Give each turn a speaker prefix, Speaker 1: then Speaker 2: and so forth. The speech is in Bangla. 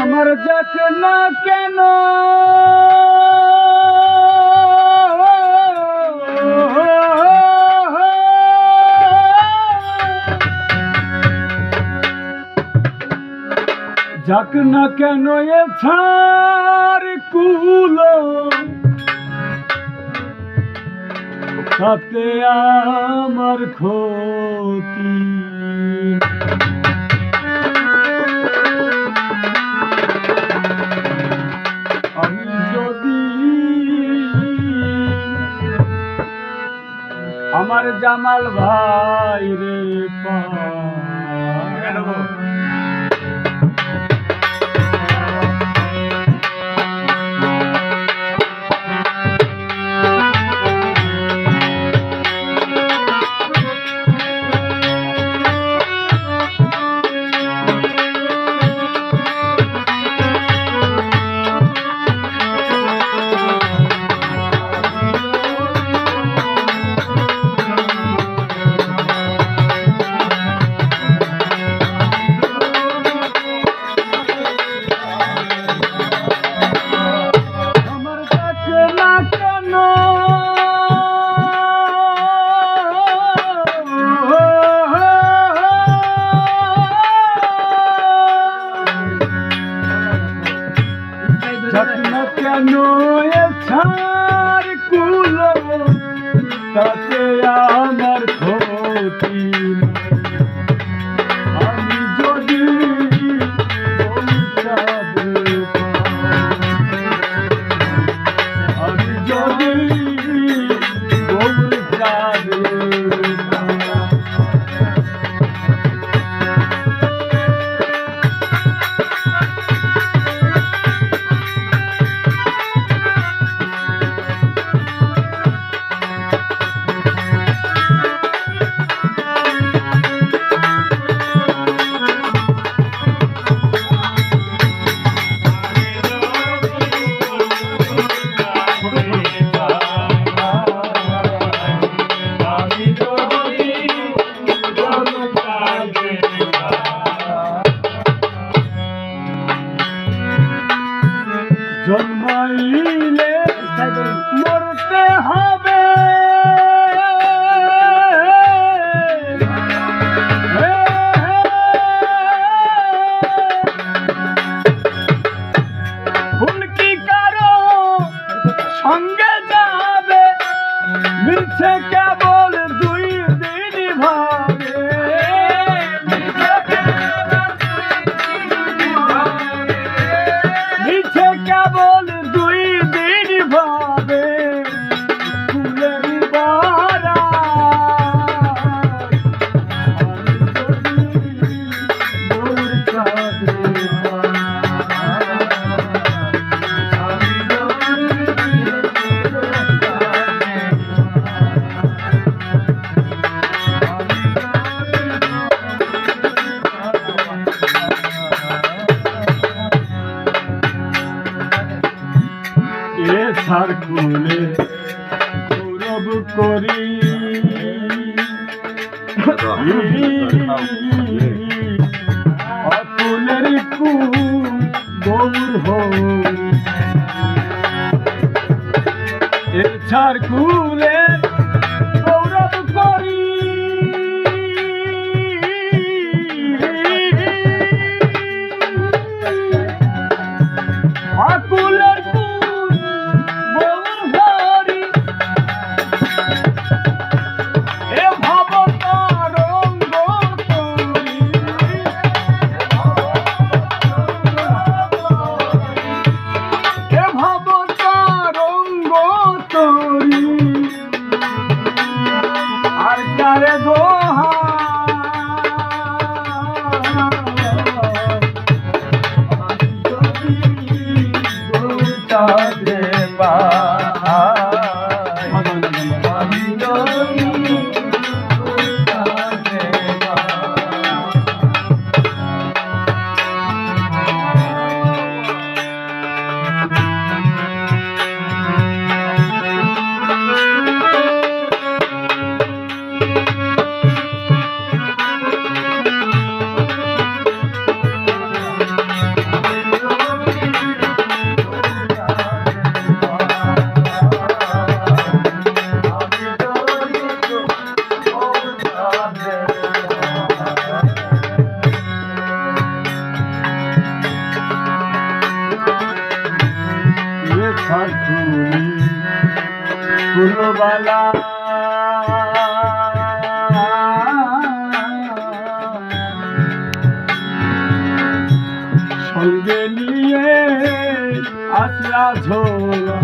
Speaker 1: আমার যাক না কেন? যাক না কেন এ ছাড় কুলো? সাথে আমার ক্ষতি। আমি আমার জামাল ভাই রে পা न छो করি। অতুলের কু গৌর হই। কুলের দেবা সাধুনি ফুলবালা সঙ্গে নিয়ে আসলা ঝোলা।